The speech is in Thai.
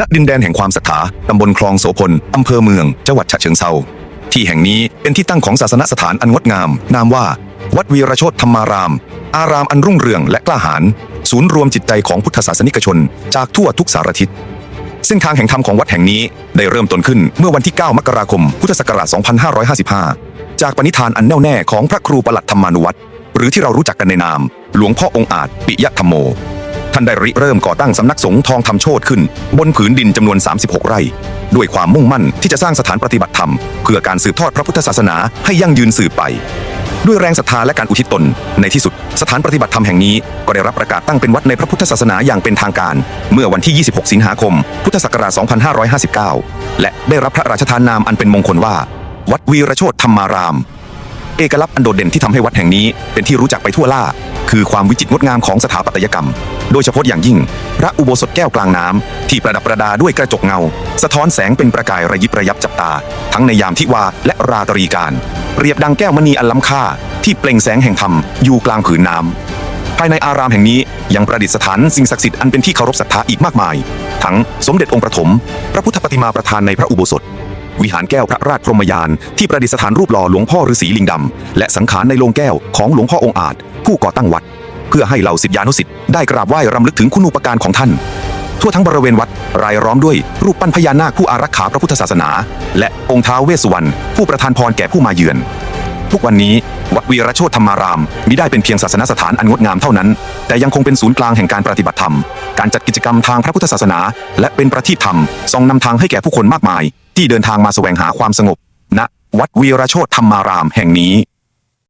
ณดินแดนแห่งความศรัทธาตำบลคลองโสพลอำเภอเมือง จังหวัดฉะเชิงเทราที่แห่งนี้เป็นที่ตั้งของศาสนสถานอันงดงาม นามว่า วัดวีรโชตธรรมาราม อารามอันรุ่งเรืองและกล้าหาญศูนย์รวมจิตใจของพุทธศาสนิกชน จากทั่วทุกสารทิศซึ่งทางแห่งธรรมของวัดแห่งนี้ได้เริ่มต้นขึ้นเมื่อวันที่ 9 มกราคม พุทธศักราช 2555 จากปณิธานอันแน่วแน่ของพระครูประหลัดธรรมานุวัตรหรือที่เรารู้จักกันในนาม หลวงพ่อองค์อาจปิยธรรมโมานได้ริเริ่มก่อตั้งสำนักสงฆ์ทองธรรมโชตขึ้น บนผืนดินจำนวน 36 ไร่ ด้วยความมุ่งมั่นที่จะสร้างสถานปฏิบัติธรรม เพื่อการสืบทอดพระพุทธศาสนาให้ยั่งยืนสืบไป ด้วยแรงศรัทธาและการอุทิศตน ในที่สุด สถานปฏิบัติธรรมแห่งนี้ ก็ได้รับประกาศตั้งเป็นวัดในพระพุทธศาสนาอย่างเป็นทางการ เมื่อวันที่ 26 สิงหาคม พุทธศักราช 2559 และได้รับพระราชทานนามอันเป็นมงคลว่า วัดวีรโชตธรรมาราม เอกลักษณ์อันโดดเด่นที่ทำให้วัดแห่งนี้เป็นที่รู้จักไปทั่วล่า คือความวิจิตรงดงามของสถาปัตยกรรม โดยเฉพาะอย่างยิ่ง พระอุโบสถแก้วกลางน้ำที่ประดับประดาด้วยกระจกเงา สะท้อนแสงเป็นประกายระยิบระยับจับตา ทั้งในยามทิวาและราตรีการเปรียบดังแก้วมณีอันล้ำค่า ที่เปล่งแสงแห่งธรรมอยู่กลางผืนน้ำภายในอารามแห่งนี้ยังประดิษฐานสิ่งศักดิ์สิทธิ์อันเป็นที่เคารพศรัทธาอีกมากมาย ทั้งสมเด็จองค์ประถม พระพุทธปฏิมาประธานในพระอุโบสถ วิหารแก้วพระราชพรหมยานที่ประดิษฐานรูปหล่อหลวงพ่อฤาษีลิงดำ และสังขารในโลงแก้วของหลวงพ่อองค์อาจ ผู้ก่อตั้งวัด เพื่อให้เหล่าศิษยานุศิษย์ได้กราบไหว้รำลึกถึงคุณูปการของท่าน ทั่วทั้งบริเวณวัดรายล้อมด้วยรูปปั้นพญานาคผู้อารักขาพระพุทธศาสนา และองค์ท้าวเวสสุวรรณผู้ประทานพรแก่ผู้มาเยือน ทุกวันนี้วัดวีรโชตธรรมารามมิได้เป็นเพียงศาสนสถานอันงดงามเท่านั้น แต่ยังคงเป็นศูนย์กลางแห่งการปฏิบัติธรรม การจัดกิจกรรมทางพระพุทธศาสนา และเป็นประทีปธรรมส่องนำทางให้แก่ผู้คนมากมาย ที่เดินทางมาแสวงหาความสงบณวัดวีรโชตธรรมารามแห่งนี้